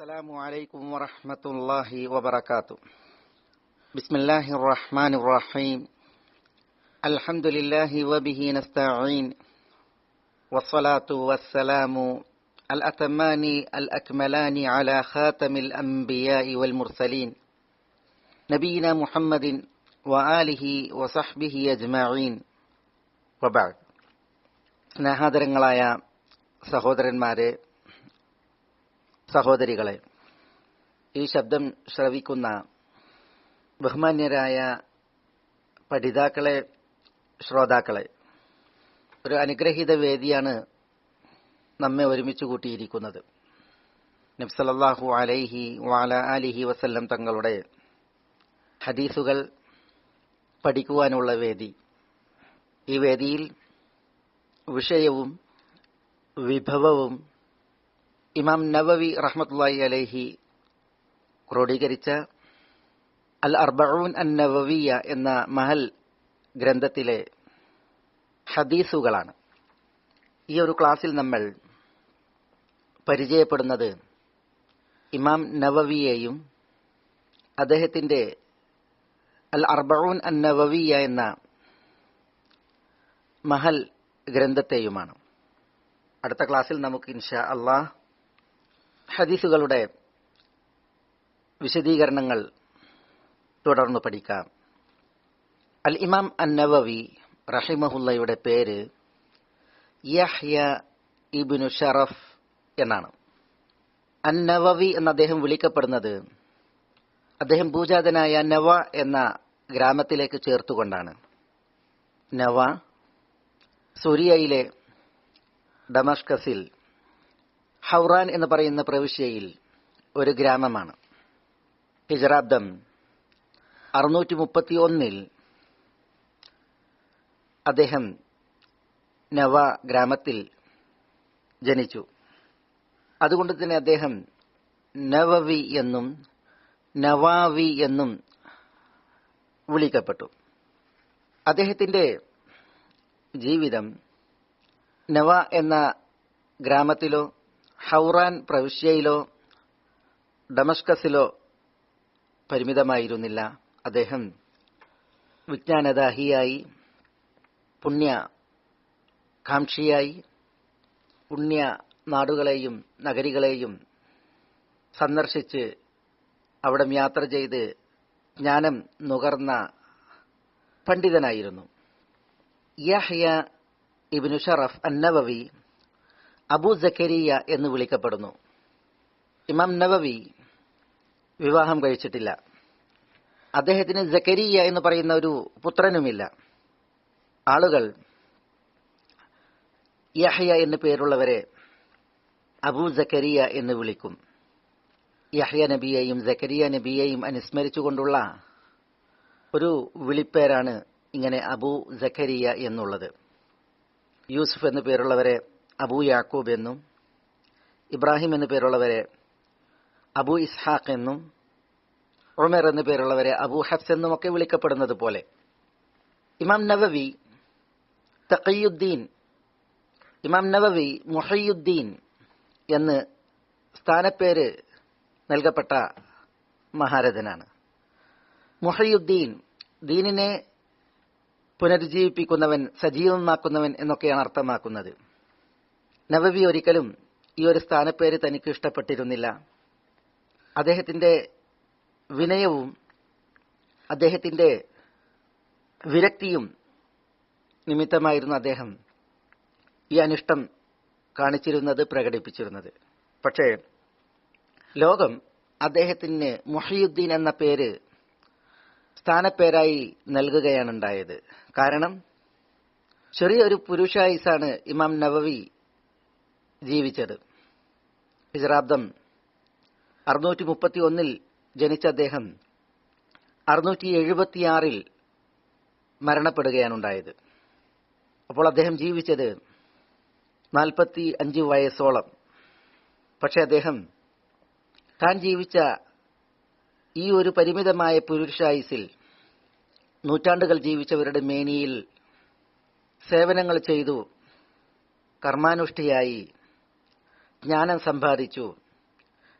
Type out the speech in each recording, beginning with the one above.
السلام عليكم ورحمة الله وبركاته. بسم الله الرحمن الرحيم. الحمد لله وبه نستعين. والصلاة والسلام الأتمان الأكملان على خاتم الأنبياء والمرسلين. نبينا محمد وآله وصحبه أجمعين. وبعد. نهادر سهودر ماري സഹോദരികളെ ഈ ശബ്ദം ശ്രവിക്കുന്ന ബഹുമാന്യരായ പഠിതാക്കളെ ശ്രോതാക്കളെ ഒരു അനുഗ്രഹീത വേദിയാണ് നമ്മെ ഒരുമിച്ച് കൂട്ടിയിരിക്കുന്നത്. നബ്സലല്ലാഹു അലൈഹി വാല അലിഹി വസല്ലം തങ്ങളുടെ ഹദീസുകൾ പഠിക്കുവാനുള്ള വേദി. ഈ വേദിയിൽ വിഷയവും വിഭവവും ഇമാം നവവി റഹ്മത്തുള്ളാഹി അലൈഹി ക്രോഡീകരിച്ച അൽ അർബഊൻ അൻ നവവിയ എന്ന മഹൽ ഗ്രന്ഥത്തിലെ ഹദീസുകളാണ്. ഈ ഒരു ക്ലാസ്സിൽ നമ്മൾ പരിചയപ്പെടുന്നത് ഇമാം നവവിയെയും അദ്ദേഹത്തിന്റെ അൽ അർബഊൻ അൻ നവവിയ എന്ന മഹൽ ഗ്രന്ഥത്തെയുമാണ്. അടുത്ത ക്ലാസ്സിൽ നമുക്ക് ഇൻഷാ അള്ളാഹ് ഹദീസുകളുടെ വിശദീകരണങ്ങൾ തുടർന്ന് പഠിക്കാം. അൽ ഇമാം അന്നവവി റഹിമഹുല്ലയുടെ പേര് യഹ്യ ഇബിനു ഷറഫ് എന്നാണ്. അന്നവവി എന്ന അദ്ദേഹം വിളിക്കപ്പെടുന്നത് അദ്ദേഹം ഭൂജാതനായ നവ എന്ന ഗ്രാമത്തിലേക്ക് ചേർത്തുകൊണ്ടാണ്. നവ സുരിയയിലെ ഡമസ്കസിൽ ഹൗറാൻ എന്ന് പറയുന്ന പ്രവിശ്യയിൽ ഒരു ഗ്രാമമാണ്. ഹിജറാബ്ദം അറുന്നൂറ്റി മുപ്പത്തി ഒന്നിൽ അദ്ദേഹം നവ ഗ്രാമത്തിൽ ജനിച്ചു. അതുകൊണ്ട് തന്നെ അദ്ദേഹം നവവി എന്നും നവാവി എന്നും വിളിക്കപ്പെട്ടു. അദ്ദേഹത്തിന്റെ ജീവിതം നവ എന്ന ഗ്രാമത്തിലോ ഹൗറാൻ പ്രവിശ്യയിലോ ഡമസ്കസിലോ പരിമിതമായിരുന്നില്ല. അദ്ദേഹം വിജ്ഞാനദാഹിയായി പുണ്യ കാംക്ഷിയായി പുണ്യ നാടുകളെയും നഗരികളെയും സന്ദർശിച്ച് അവിടെ യാത്ര ചെയ്ത് ജ്ഞാനം നുകർന്ന പണ്ഡിതനായിരുന്നു. യഹ്യ ഇബ്നു ഷറഫ് അന്നവവി അബു ജക്കരിയ എന്ന് വിളിക്കപ്പെടുന്നു. ഇമാം നവവി വിവാഹം കഴിച്ചിട്ടില്ല. അദ്ദേഹത്തിന് ജക്കരിയ എന്ന് പറയുന്ന ഒരു പുത്രനുമില്ല. ആളുകൾ യഹ്യ എന്ന് പേരുള്ളവരെ അബു ജക്കരിയ എന്ന് വിളിക്കും. യഹ്യ നബിയെയും ജക്കരിയ നബിയെയും അനുസ്മരിച്ചുകൊണ്ടുള്ള ഒരു വിളിപ്പേരാണ് ഇങ്ങനെ അബു ജക്കരിയ എന്നുള്ളത്. യൂസുഫ് എന്നു പേരുള്ളവരെ അബു യാക്കൂബ് എന്നും ഇബ്രാഹിം എന്നു പേരുള്ളവരെ അബു ഇസ്ഹാഖ് എന്നും ഉമർ എന്നു പേരുള്ളവരെ അബു എന്നും ഒക്കെ വിളിക്കപ്പെടുന്നത് പോലെ. ഇമാം നവവി തഖയ്യുദ്ദീൻ ഇമാം നവവി മുഹയ്യുദ്ദീൻ എന്ന് സ്ഥാനപ്പേര് നൽകപ്പെട്ട മഹാരഥനാണ്. മുഹയ്യുദ്ദീൻ ദീനിനെ പുനരുജ്ജീവിപ്പിക്കുന്നവൻ സജീവമാക്കുന്നവൻ എന്നൊക്കെയാണ് അർത്ഥമാക്കുന്നത്. നവവി ഒരിക്കലും ഈ ഒരു സ്ഥാനപ്പേര് തനിക്ക് ഇഷ്ടപ്പെട്ടിരുന്നില്ല. അദ്ദേഹത്തിന്റെ വിനയവും അദ്ദേഹത്തിന്റെ വിരക്തിയും നിമിത്തമായിരുന്നു അദ്ദേഹം ഈ അനിഷ്ടം കാണിച്ചിരുന്നത് പ്രകടിപ്പിച്ചിരുന്നത്. പക്ഷേ ലോകം അദ്ദേഹത്തിന് മുഹിയുദ്ദീൻ എന്ന പേര് സ്ഥാനപ്പേരായി നൽകുകയാണുണ്ടായത്. കാരണം ചെറിയൊരു പുരുഷായുസാണ് ഇമാം നവവി ജീവിച്ചത്. ഹിജറാബ്ദം അറുന്നൂറ്റി മുപ്പത്തി ഒന്നിൽ ജനിച്ച അദ്ദേഹം അറുന്നൂറ്റി എഴുപത്തിയാറിൽ മരണപ്പെടുകയാണുണ്ടായത്. അപ്പോൾ അദ്ദേഹം ജീവിച്ചത് നാൽപ്പത്തി അഞ്ച് വയസ്സോളം. പക്ഷെ അദ്ദേഹം താൻ ജീവിച്ച ഈ ഒരു പരിമിതമായ പുരുഷായുസിൽ നൂറ്റാണ്ടുകൾ ജീവിച്ചവരുടെ മേനിയിൽ സേവനങ്ങൾ ചെയ്തു കർമാനുഷ്ഠിയായി ജ്ഞാനം സമ്പാദിച്ചു.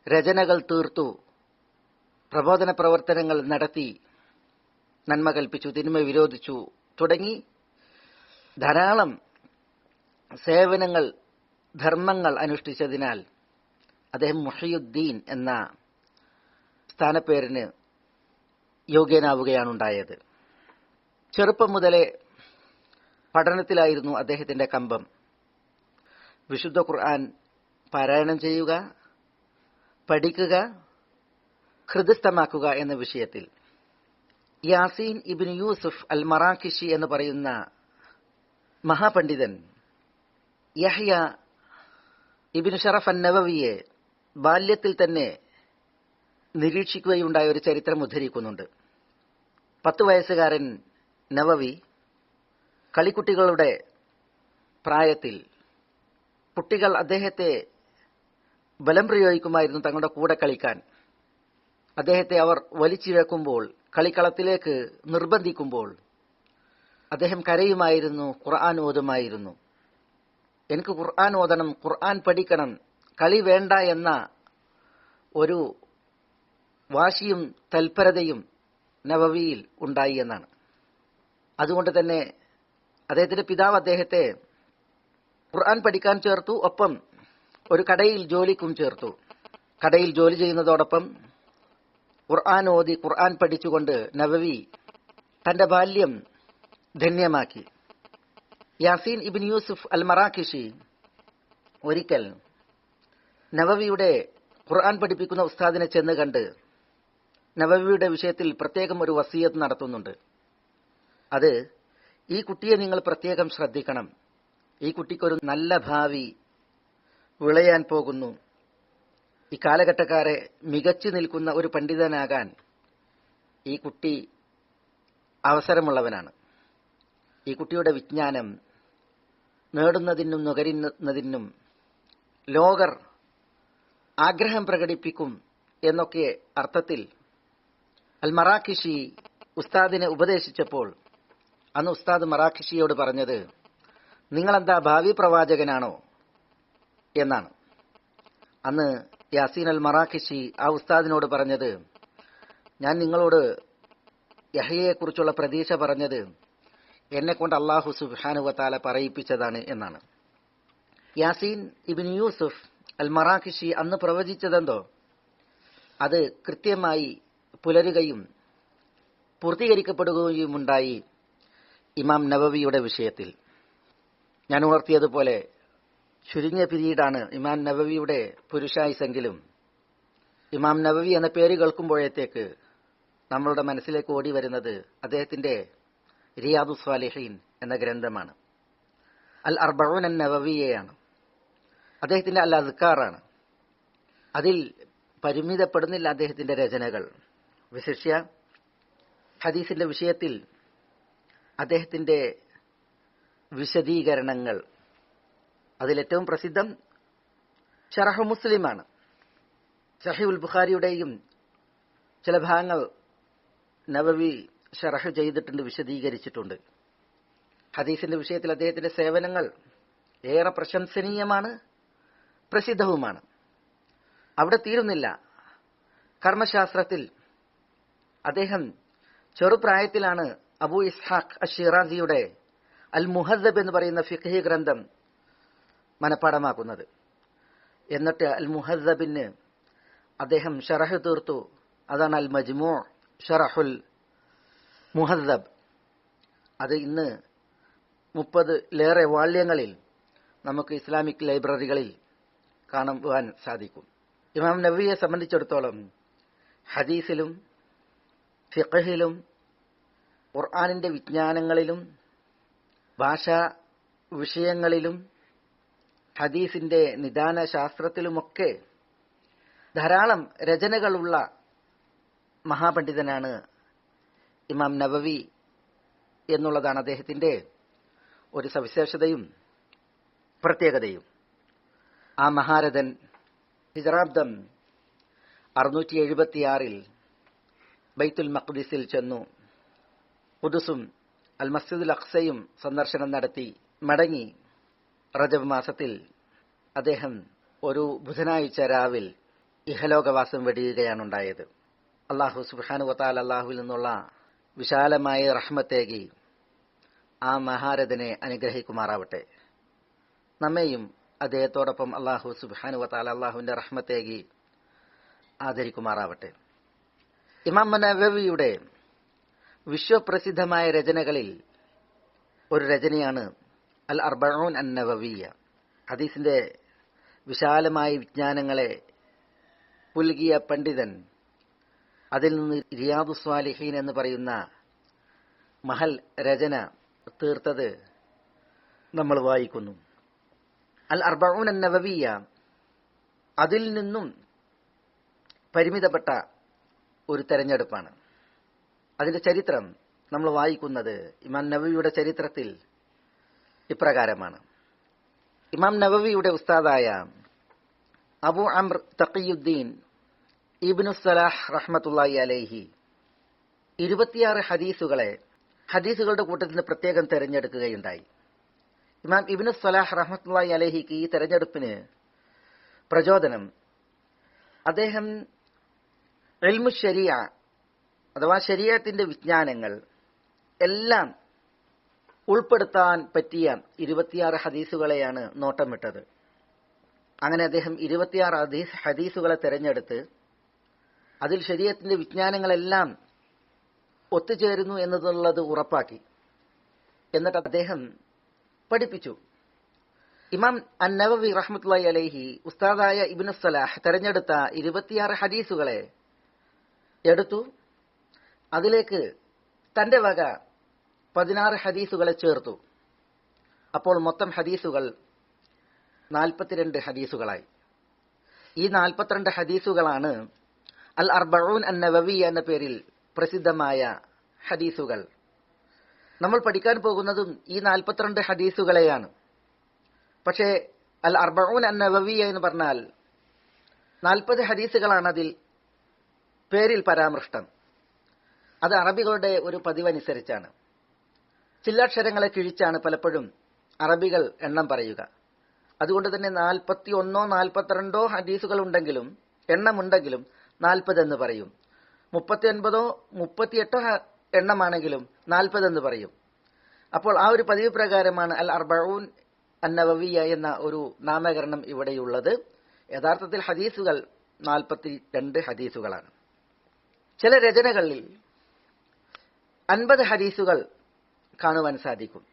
രചനകൾ തീർത്തു. പ്രബോധന പ്രവർത്തനങ്ങൾ നടത്തി. നന്മ കൽപ്പിച്ചു. തിന്മ വിരോധിച്ചു. തുടങ്ങി. ധാരാളം സേവനങ്ങൾ ധർമ്മങ്ങൾ അനുഷ്ഠിച്ചതിനാൽ അദ്ദേഹം മുഹയുദ്ദീൻ എന്ന സ്ഥാനപ്പേരിന് യോഗ്യനാവുകയാണുണ്ടായത്. ചെറുപ്പം മുതലേ പഠനത്തിലായിരുന്നു അദ്ദേഹത്തിന്റെ കമ്പം. വിശുദ്ധ ഖുർആൻ പാരായണം ചെയ്യുക പഠിക്കുക ഹൃദയസ്ഥമാക്കുക എന്ന വിഷയത്തിൽ. യാസീൻ ഇബിൻ യൂസുഫ് അൽ മറാഖിഷി എന്ന് പറയുന്ന മഹാപണ്ഡിതൻ യഹ്യ ഇബിൻ ഷറഫ് അൻ നവവിയെ ബാല്യത്തിൽ തന്നെ നിരീക്ഷിക്കുകയുണ്ടായ ഒരു ചരിത്രം ഉദ്ധരിക്കുന്നുണ്ട്. പത്ത് വയസ്സുകാരൻ നവവി കളിക്കുട്ടികളുടെ പ്രായത്തിൽ കുട്ടികൾ അദ്ദേഹത്തെ ബലം പ്രയോഗിക്കുമായിരുന്നു തങ്ങളുടെ കൂടെ കളിക്കാൻ. അദ്ദേഹത്തെ അവർ വലിച്ചിഴക്കുമ്പോൾ കളിക്കളത്തിലേക്ക് നിർബന്ധിക്കുമ്പോൾ അദ്ദേഹം കരയുമായിരുന്നു ഖുർആൻ ഓതുമായിരുന്നു. എനിക്ക് ഖുർആൻ ഓതണം ഖുർആൻ പഠിക്കണം കളി വേണ്ട എന്ന ഒരു വാശിയും തൽപരതയും നവവിയിൽ ഉണ്ടായി എന്നാണ്. അതുകൊണ്ട് തന്നെ അദ്ദേഹത്തിന്റെ പിതാവ് അദ്ദേഹത്തെ ഖുർആൻ പഠിക്കാൻ ചേർത്തു. ഒപ്പം ഒരു കടയിൽ ജോലിക്കും ചേർത്തു. കടയിൽ ജോലി ചെയ്യുന്നതോടൊപ്പം ഖുർആൻ ഓതി ഖുർആൻ പഠിച്ചുകൊണ്ട് നവവി തന്റെ ബാല്യം ധന്യമാക്കി. യാസീൻ ഇബിൻ യൂസുഫ് അൽ മറാഖിഷി ഒരിക്കൽ നവവിയുടെ ഖുർആൻ പഠിപ്പിക്കുന്ന ഉസ്താദിനെ ചെന്ന് കണ്ട് നവവിയുടെ വിഷയത്തിൽ പ്രത്യേകം ഒരു വസീയത്ത് നടത്തുന്നുണ്ട്. അത് ഈ കുട്ടിയെ നിങ്ങൾ പ്രത്യേകം ശ്രദ്ധിക്കണം. ഈ കുട്ടിക്കൊരു നല്ല ഭാവി വിളയാൻ പോകുന്നു. ഈ കാലഘട്ടക്കാരെ മികച്ചു നിൽക്കുന്ന ഒരു പണ്ഡിതനാകാൻ ഈ കുട്ടി അവസരമുള്ളവനാണ്. ഈ കുട്ടിയുടെ വിജ്ഞാനം നേടുന്നതിനും നുകരുന്നതിനും ലോകർ ആഗ്രഹം പ്രകടിപ്പിക്കും എന്നൊക്കെ അർത്ഥത്തിൽ അൽ മറാഖിഷി ഉസ്താദിനെ ഉപദേശിച്ചപ്പോൾ അന്ന് ഉസ്താദ് മറാഖിഷിയോട് പറഞ്ഞത് നിങ്ങളെന്താ ഭാവി പ്രവാചകനാണോ? എന്നാണ്. അന്ന് യാസീൻ അൽ മറാഖിഷി ആ ഉസ്താദിനോട് പറഞ്ഞത് ഞാൻ നിങ്ങളോട് യഹയെക്കുറിച്ചുള്ള പ്രതീക്ഷ പറഞ്ഞത് എന്നെ കൊണ്ട് അള്ളാഹു സുബാനുവത്താല പറയിപ്പിച്ചതാണ് എന്നാണ്. യാസീൻ ഇബിൻ യൂസുഫ് അൽ മറാഖിഷി അന്ന് പ്രവചിച്ചതെന്തോ? അത് കൃത്യമായി പുലരുകയും പൂർത്തീകരിക്കപ്പെടുകയുമുണ്ടായി ഇമാം നവവിയുടെ വിഷയത്തിൽ. ഞാൻ ഉണർത്തിയതുപോലെ ചുരുങ്ങിയ പിരീഡാണ് ഇമാം നബവിയുടെ പുരുഷായുസെങ്കിലും. ഇമാം നബവി എന്ന പേര് കേൾക്കുമ്പോഴത്തേക്ക് നമ്മളുടെ മനസ്സിലേക്ക് ഓടി വരുന്നത് അദ്ദേഹത്തിന്റെ റിയാദു സ്വാലിഹീൻ എന്ന ഗ്രന്ഥമാണ്. അൽ അർബഊൻ എൻ നവവിയെയാണ് അദ്ദേഹത്തിന്റെ അൽ അസ്കാറാണ് അതിൽ പരിമിതപ്പെടുന്നില്ല അദ്ദേഹത്തിന്റെ രചനകൾ. വിശിഷ്യ ഹദീസിന്റെ വിഷയത്തിൽ അദ്ദേഹത്തിന്റെ വിശദീകരണങ്ങൾ അതിലേറ്റവും പ്രസിദ്ധം ഷറഹു മുസ്ലിമാണ്. ഷഹീഉൽ ബുഖാരിയുടെയും ചില ഭാഗങ്ങൾ നവവി ഷറഹ് ചെയ്തിട്ടുണ്ട് വിശദീകരിച്ചിട്ടുണ്ട്. ഹദീസിന്റെ വിഷയത്തിൽ അദ്ദേഹത്തിന്റെ സേവനങ്ങൾ ഏറെ പ്രശംസനീയമാണ് പ്രസിദ്ധവുമാണ്. അവിടെ തീരുന്നില്ല. കർമ്മശാസ്ത്രത്തിൽ അദ്ദേഹം ചെറുപ്രായത്തിലാണ് അബു ഇസ്ഹാഖ് അഷിറാസിയുടെ അൽ മുഹദബ് എന്ന് പറയുന്ന ഫിഖ്ഹി ഗ്രന്ഥം മനഃപ്പാടമാക്കുന്നത് എന്നിട്ട് അൽ മുഹദ്ബിന് അദ്ദേഹം ഷറഹ് തീർത്തു. അതാണ് അൽ മജ്മൂ ഷറഹുൽ മുഹദ്ദബ്. അത് ഇന്ന് മുപ്പതിലേറെ വാല്യങ്ങളിൽ നമുക്ക് ഇസ്ലാമിക് ലൈബ്രറികളിൽ കാണുവാൻ സാധിക്കും. ഇമാം നബിയെ സംബന്ധിച്ചിടത്തോളം ഹദീസിലും ഫിഖഹിലും ഖുർആാനിന്റെ വിജ്ഞാനങ്ങളിലും ഭാഷാ വിഷയങ്ങളിലും ഹദീസിന്റെ നിദാന ശാസ്ത്രത്തിലുമൊക്കെ ധാരാളം രചനകളുള്ള മഹാപണ്ഡിതനാണ് ഇമാം നബവി എന്നുള്ളതാണ് അദ്ദേഹത്തിന്റെ ഒരു സവിശേഷതയും പ്രത്യേകതയും. ആ മഹാരഥൻ ഹിജറാബ്ദം അറുന്നൂറ്റി എഴുപത്തിയാറിൽ ബൈത്തുൽ മഖ്ദിസിൽ ചെന്നു. കുദുസും അൽ മസ്ജിദുൽ അഖ്സയും സന്ദർശനം നടത്തി മടങ്ങി. റജബ് മാസത്തിൽ അദ്ദേഹം ഒരു ബുധനാഴ്ച രാവിൽ ഇഹലോകവാസം വെടിയുകയാണ് ഉണ്ടായത് അള്ളാഹു സുബാനു വത്താൽ അള്ളാഹുവിൽ നിന്നുള്ള വിശാലമായ റഹ്മത്തേകി ആ മഹാരഥനെ അനുഗ്രഹിക്കുമാറാവട്ടെ. നമ്മെയും അദ്ദേഹത്തോടൊപ്പം അള്ളാഹു സുബാനു വത്താൽ അള്ളാഹുവിന്റെ റഹ്മത്തേകി ആദരിക്കുമാറാവട്ടെ. ഇമാം നവവിയുടെ വിശ്വപ്രസിദ്ധമായ രചനകളിൽ ഒരു രചനയാണ് അൽ അർബഊൻ അൻ നവവിയ ഹദീസിന്റെ വിശാലമായ വിജ്ഞാനങ്ങളെ പുൽകിയ പണ്ഡിതൻ അതിൽ നിന്ന് റിയാദു സ്വാലിഹീൻ എന്ന് പറയുന്ന മഹൽ രചന തീർത്തത് നമ്മൾ വായിക്കുന്നു. അൽ അർബഊൻ അൻ നവവിയ അതിൽ നിന്നും പരിമിതപ്പെട്ട ഒരു തെരഞ്ഞെടുപ്പാണ്. അതിന്റെ ചരിത്രം നമ്മൾ വായിക്കുന്നത് ഇമാൻ നബിയുടെ ചരിത്രത്തിൽ ഇപ്രകാരമാണ്. ഇമാം നവവിയുടെ ഉസ്താദായ അബു അംർ തഖിയുദ്ദീൻ ഇബ്നു സലാഹ് റഹ്മത്തുള്ളാഹി അലൈഹി ഇരുപത്തിയാറ് ഹദീസുകളെ ഹദീസുകളുടെ കൂട്ടത്തിൽ നിന്ന് പ്രത്യേകം തെരഞ്ഞെടുക്കുകയുണ്ടായി. ഇമാം ഇബ്നു സലാഹ് റഹ്മത്തുള്ളാഹി അലേഹിക്ക് ഈ തെരഞ്ഞെടുപ്പിന് പ്രചോദനം. അദ്ദേഹം എൽമു ശരിയ അഥവാ ശരീരത്തിന്റെ വിജ്ഞാനങ്ങൾ എല്ലാം ഉൾപ്പെടുത്താൻ പറ്റിയ ഇരുപത്തിയാറ് ഹദീസുകളെയാണ് നോട്ടമിട്ടത്. അങ്ങനെ അദ്ദേഹം ഇരുപത്തിയാറ് ഹദീസ് ഹദീസുകളെ തെരഞ്ഞെടുത്ത് അതിൽ ശരീരത്തിന്റെ വിജ്ഞാനങ്ങളെല്ലാം ഒത്തുചേരുന്നു എന്നതുള്ളത് ഉറപ്പാക്കി. എന്നിട്ട് അദ്ദേഹം പഠിപ്പിച്ചു. ഇമാം അന്നവവി റഹ്മത്തുള്ളി അലൈഹി ഉസ്താദായ ഇബിനു സലാഹ് തെരഞ്ഞെടുത്ത ഇരുപത്തിയാറ് ഹദീസുകളെ എടുത്തു. അതിലേക്ക് തന്റെ വക പതിനാറ് ഹദീസുകളെ ചേർത്തു. അപ്പോൾ മൊത്തം ഹദീസുകൾ നാൽപ്പത്തിരണ്ട് ഹദീസുകളായി. ഈ നാൽപ്പത്തിരണ്ട് ഹദീസുകളാണ് അൽ അർബഊൻ അൻ നവവി എന്ന പേരിൽ പ്രസിദ്ധമായ ഹദീസുകൾ. നമ്മൾ പഠിക്കാൻ പോകുന്നതും ഈ നാൽപ്പത്തിരണ്ട് ഹദീസുകളെയാണ്. പക്ഷേ അൽ അർബഊൻ അൻ നവവി എന്ന് പറഞ്ഞാൽ നാൽപ്പത് ഹദീസുകളാണ് അതിൽ പേരിൽ പരാമൃഷ്ടം. അത് അറബികളുടെ ഒരു പതിവനുസരിച്ചാണ്. ചില്ലാക്ഷരങ്ങളെ കിഴിച്ചാണ് പലപ്പോഴും അറബികൾ എണ്ണം പറയുക. അതുകൊണ്ട് തന്നെ നാൽപ്പത്തി ഒന്നോ നാൽപ്പത്തിരണ്ടോ ഹദീസുകൾ ഉണ്ടെങ്കിലും എണ്ണമുണ്ടെങ്കിലും നാൽപ്പത് എന്ന് പറയും. മുപ്പത്തി ഒൻപതോ മുപ്പത്തിയെട്ടോ എണ്ണമാണെങ്കിലും നാൽപ്പത് എന്ന് പറയും. അപ്പോൾ ആ ഒരു പതിവ് പ്രകാരമാണ് അൽ അർബഊൻ അന്നവവിയ എന്ന ഒരു നാമകരണം ഇവിടെയുള്ളത്. യഥാർത്ഥത്തിൽ ഹദീസുകൾ നാൽപ്പത്തി രണ്ട് ഹദീസുകളാണ്. ചില രചനകളിൽ അൻപത് ഹദീസുകൾ കാണുവാൻ സാധിക്കും.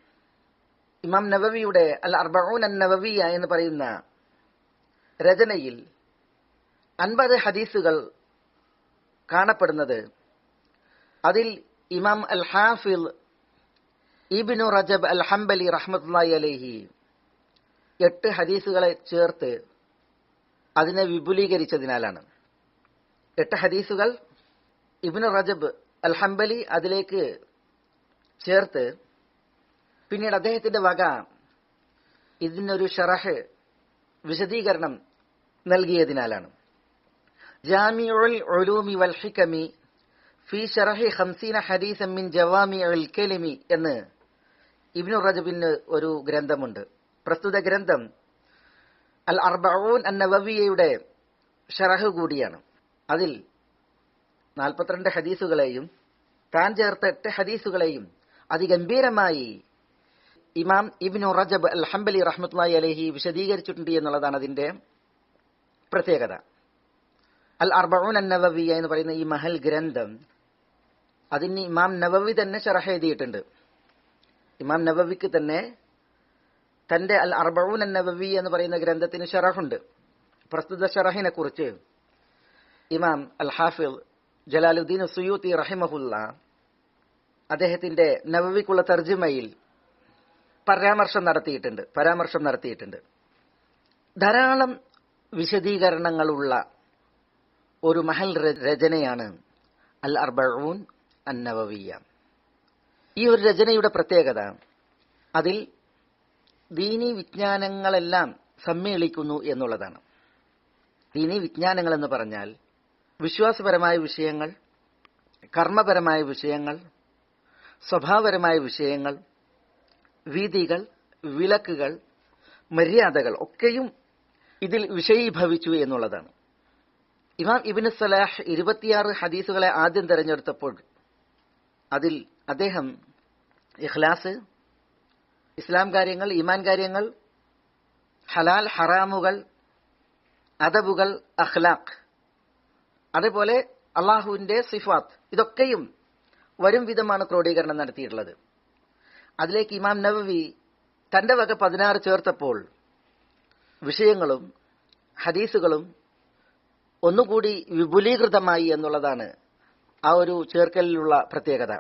ഇമാം നവവിയുടെ അൽ അർബഊൻ അൻ നവവിയ എന്ന് പറയുന്ന രചനയിൽ അൻപത് ഹദീസുകൾ കാണപ്പെടുന്നത്. അതിൽ ഇമാം അൽ ഹാഫിൽ ഇബിനു റജബ് അൽ ഹംബലി റഹ്മത്തുല്ലായി അലേഹി എട്ട് ഹദീസുകളെ ചേർത്ത് അതിനെ വിപുലീകരിച്ചതിനാലാണ്. എട്ട് ഹദീസുകൾ ഇബിനു റജബ് അൽ ഹംബലി അതിലേക്ക് ചേർത്ത് പിന്നീട് അദ്ദേഹത്തിന്റെ വക ഇതിനൊരു ഷറഹ് വിശദീകരണം നൽകിയതിനാലാണ്. ജാമിഉൽ ഉലൂമി വൽ ഹികമി ഫി ഷറഹി ഹംസീന ഹദീസൻ മിൻ ജവാമിഉൽ കലിമി എന്ന് ഇബ്നു റജബിന് ഒരു ഗ്രന്ഥമുണ്ട്. പ്രസ്തുത ഗ്രന്ഥം അൽ അർബഊൻ അൻ നവവിയയുടെ ഷറഹ് കൂടിയാണ്. അതിൽ നാൽപ്പത്തിരണ്ട് ഹദീസുകളെയും താൻ ചേർത്ത എട്ട് ഹദീസുകളെയും അതിഗംഭീരമായി ഇമാം ഇബ്നു റജബ് അൽ ഹംബലി റഹ്മത്തുല്ലായി അലഹി വിശദീകരിച്ചിട്ടുണ്ട് എന്നുള്ളതാണ് അതിന്റെ പ്രത്യേകത. അൽ അർബഊൻ അൻ എന്ന് പറയുന്ന ഈ മഹൽ ഗ്രന്ഥം അതിന് ഇമാം നവവി തന്നെ ഷറഹ് എഴുതിയിട്ടുണ്ട്. ഇമാം നവവിക്ക് തന്നെ തന്റെ അൽ അർബഊൻ അൻ നവവി എന്ന് പറയുന്ന ഗ്രന്ഥത്തിന് ഷറഹുണ്ട്. പ്രസ്തുത ഷറഹിനെ കുറിച്ച് ഇമാം അൽ ഹാഫിൽ ജലാലുദ്ദീൻ സുയൂത്തി റഹിമഹുല്ല അദ്ദേഹത്തിന്റെ നവവിക്കുള്ള തർജിമയിൽ പരാമർശം നടത്തിയിട്ടുണ്ട് പരാമർശം നടത്തിയിട്ടുണ്ട്. ധാരാളം വിശദീകരണങ്ങളുള്ള ഒരു മഹൽ രചനയാണ് അൽ അർബഊൻ അന്നവവിയ ഈ ഒരു രചനയുടെ പ്രത്യേകത അതിൽ ദീനി വിജ്ഞാനങ്ങളെല്ലാം സമ്മേളിക്കുന്നു എന്നുള്ളതാണ്. ദീനി വിജ്ഞാനങ്ങൾ എന്ന് പറഞ്ഞാൽ വിശ്വാസപരമായ വിഷയങ്ങൾ കർമ്മപരമായ വിഷയങ്ങൾ സ്വഭാവപരമായ വിഷയങ്ങൾ വീതികൾ വിലക്കുകൾ മര്യാദകൾ ഒക്കെയും ഇതിൽ വിഷയീഭവിച്ചു എന്നുള്ളതാണ്. ഇമാം ഇബിന് സലാഹ് ഇരുപത്തിയാറ് ഹദീസുകളെ ആദ്യം തെരഞ്ഞെടുത്തപ്പോൾ അതിൽ അദ്ദേഹം ഇഖ്ലാസ് ഇസ്ലാം കാര്യങ്ങൾ ഇമാൻ കാര്യങ്ങൾ ഹലാൽ ഹറാമുകൾ അദബുകൾ അഖ്ലാഖ് അതേപോലെ അള്ളാഹുവിന്റെ സിഫാത്ത് ഇതൊക്കെയും വരും വിധമാണ് ക്രോഡീകരണം നടത്തിയിട്ടുള്ളത്. അതിലേക്ക് ഇമാം നവവി തന്റെ വക പതിനാറ് ചേർത്തപ്പോൾ വിഷയങ്ങളും ഹദീസുകളും ഒന്നുകൂടി വിപുലീകൃതമായി എന്നുള്ളതാണ് ആ ഒരു ചേർക്കലിലുള്ള പ്രത്യേകത.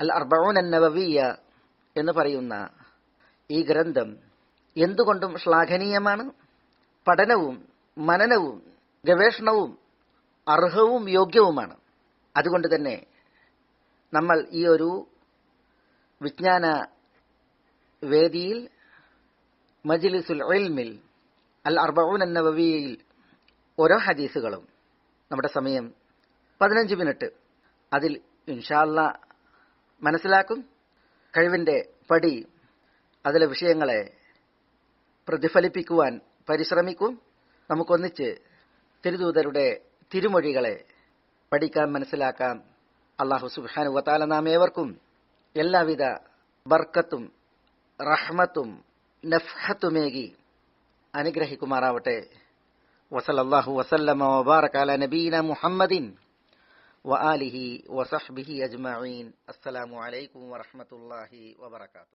അൽ അർബഊൻ നവവിയ എന്ന് പറയുന്ന ഈ ഗ്രന്ഥം എന്തുകൊണ്ടും ശ്ലാഘനീയമാണ്? പഠനവും മനനവും ഗവേഷണവും അർഹവും യോഗ്യവുമാണ്. അതുകൊണ്ട് തന്നെ നമ്മൾ ഈ ഒരു വിജ്ഞാന വേദിയിൽ മജിലിസുൽ ഇൽമിൽ അൽ അർബഊൻ വവിയിൽ ഓരോ ഹദീസുകളും നമ്മുടെ സമയം പതിനഞ്ച് മിനിറ്റ്. അതിൽ ഇൻഷാല്ല മനസ്സിലാക്കും. കഴിവിന്റെ പടി അതിലെ വിഷയങ്ങളെ പ്രതിഫലിപ്പിക്കുവാൻ പരിശ്രമിക്കും. നമുക്കൊന്നിച്ച് തിരുദൂതരുടെ തിരുമൊഴികളെ പഠിക്കാൻ മനസ്സിലാക്കാം. അള്ളാഹു സുബാനു വത്താല നാം ഏവർക്കും എല്ലാവിധ ബർക്കത്തും റഹ്മത്തും നഫ്ഹത്തുമേകി അനുഗ്രഹിക്കുമാറാവട്ടെ. വസലല്ലാഹു വസല്ലമ വബാറക്കാല നബീന മുഹമ്മദിൻ വആലിഹി വസഹ്ബിഹി അജ്മഈൻ. അസ്സലാമു അലൈക്കും വറഹ്മത്തുള്ളാഹി വബറകാതുഹു.